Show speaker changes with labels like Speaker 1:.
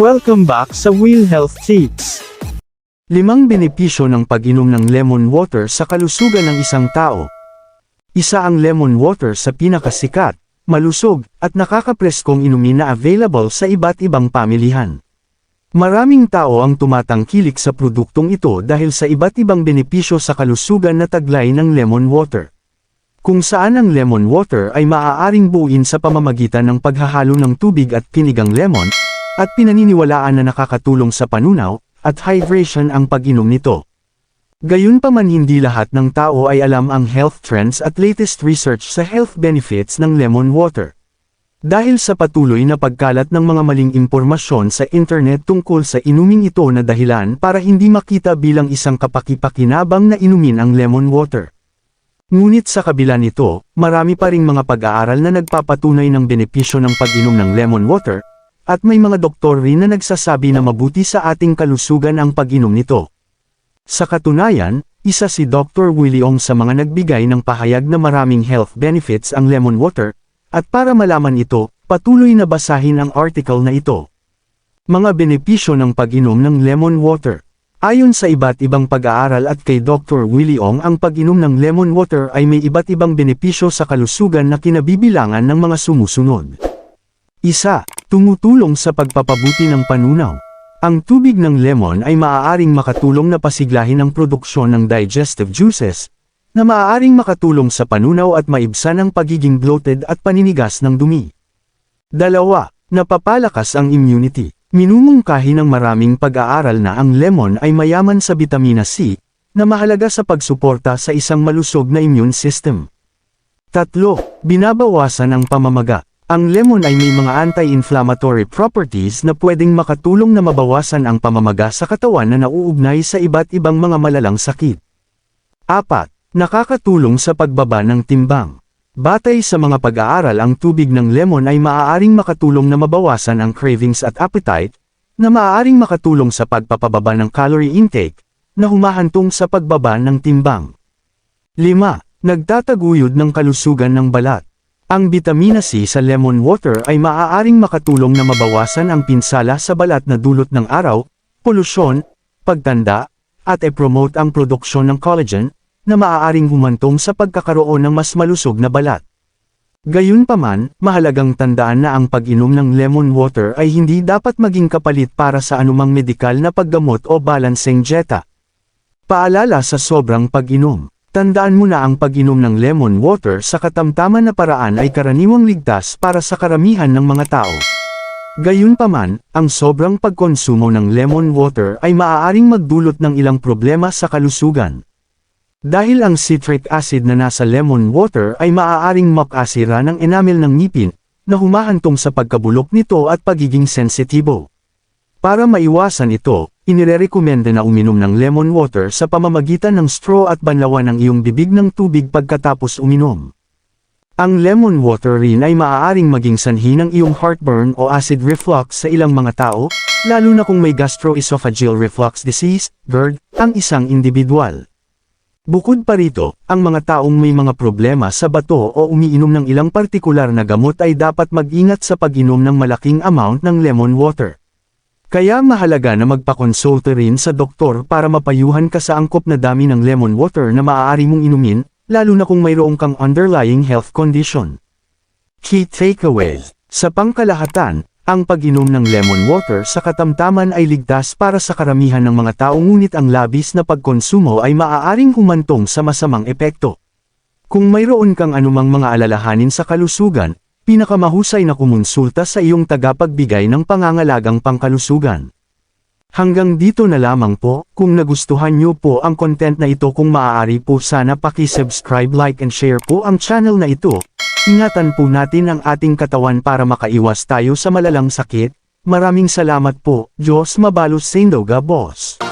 Speaker 1: Welcome back sa Wheel Health Tips. Limang benepisyo ng pag-inom ng lemon water sa kalusugan ng isang tao. Isa ang lemon water sa pinakasikat, malusog, at nakakapreskong inumin na available sa iba't ibang pamilihan. Maraming tao ang tumatangkilik sa produktong ito dahil sa iba't ibang benepisyo sa kalusugan na taglay ng lemon water. Kung saan ang lemon water ay maaaring buuin sa pamamagitan ng paghahalo ng tubig at pinigang lemon, at pinaniniwalaan na nakakatulong sa panunaw, at hydration ang pag-inom nito. Gayunpaman hindi lahat ng tao ay alam ang health trends at latest research sa health benefits ng lemon water. Dahil sa patuloy na pagkalat ng mga maling impormasyon sa internet tungkol sa inuming ito na dahilan para hindi makita bilang isang kapakipakinabang na inumin ang lemon water. Ngunit sa kabila nito, marami pa ring mga pag-aaral na nagpapatunay ng benepisyo ng pag-inom ng lemon water, at may mga doktor rin na nagsasabi na mabuti sa ating kalusugan ang pag-inom nito. Sa katunayan, isa si Dr. Willie Ong sa mga nagbigay ng pahayag na maraming health benefits ang lemon water, at para malaman ito, patuloy na basahin ang article na ito. Mga benepisyo ng pag-inom ng lemon water. Ayon sa iba't ibang pag-aaral at kay Dr. Willie Ong ang pag-inom ng lemon water ay may iba't ibang benepisyo sa kalusugan na kinabibilangan ng mga sumusunod. Isa, tumutulong sa pagpapabuti ng panunaw. Ang tubig ng lemon ay maaaring makatulong na pasiglahin ang produksyon ng digestive juices, na maaaring makatulong sa panunaw at maibsan ang pagiging bloated at paninigas ng dumi. Dalawa, napapalakas ang immunity. Minumungkahi ng maraming pag-aaral na ang lemon ay mayaman sa vitamina C, na mahalaga sa pagsuporta sa isang malusog na immune system. Tatlo, binabawasan ang pamamaga. Ang lemon ay may mga anti-inflammatory properties na pwedeng makatulong na mabawasan ang pamamaga sa katawan na nauugnay sa iba't ibang mga malalang sakit. Apat, nakakatulong sa pagbaba ng timbang. Batay sa mga pag-aaral ang tubig ng lemon ay maaaring makatulong na mabawasan ang cravings at appetite, na maaaring makatulong sa pagpapababa ng calorie intake, na humahantong sa pagbaba ng timbang. 5. Nagtataguyod ng kalusugan ng balat. Ang vitamina C sa lemon water ay maaaring makatulong na mabawasan ang pinsala sa balat na dulot ng araw, polusyon, pagtanda, at e-promote ang produksyon ng collagen, na maaaring humantong sa pagkakaroon ng mas malusog na balat. Gayunpaman, mahalagang tandaan na ang pag-inom ng lemon water ay hindi dapat maging kapalit para sa anumang medikal na paggamot o balancing dieta. Paalala sa sobrang pag-inom. Tandaan mo na ang pag-inom ng lemon water sa katamtaman na paraan ay karaniwang ligtas para sa karamihan ng mga tao. Gayunpaman, ang sobrang pagkonsumo ng lemon water ay maaaring magdulot ng ilang problema sa kalusugan. Dahil ang citric acid na nasa lemon water ay maaaring makasira ng enamel ng ngipin, na humahantong sa pagkabulok nito at pagiging sensitibo. Para maiwasan ito, inirerekomenda na uminom ng lemon water sa pamamagitan ng straw at banlawan ng iyong bibig ng tubig pagkatapos uminom. Ang lemon water rin ay maaaring maging sanhi ng iyong heartburn o acid reflux sa ilang mga tao, lalo na kung may gastroesophageal reflux disease, GERD, ang isang individual. Bukod pa rito, ang mga taong may mga problema sa bato o umiinom ng ilang partikular na gamot ay dapat mag-ingat sa pag-inom ng malaking amount ng lemon water. Kaya mahalaga na magpakonsulta rin sa doktor para mapayuhan ka sa angkop na dami ng lemon water na maaari mong inumin, lalo na kung mayroong kang underlying health condition. Key takeaways Sa pangkalahatan, ang pag-inom ng lemon water sa katamtaman ay ligtas para sa karamihan ng mga tao ngunit ang labis na pagkonsumo ay maaaring humantong sa masamang epekto. Kung mayroon kang anumang mga alalahanin sa kalusugan, pinakamahusay na kumonsulta sa iyong tagapagbigay ng pangangalagang pangkalusugan. Hanggang dito na lamang po, kung nagustuhan nyo po ang content na ito kung maaari po sana paki-subscribe like and share po ang channel na ito. Ingatan po natin ang ating katawan para makaiwas tayo sa malalang sakit. Maraming salamat po, Diyos mabalos sa Indoga Boss.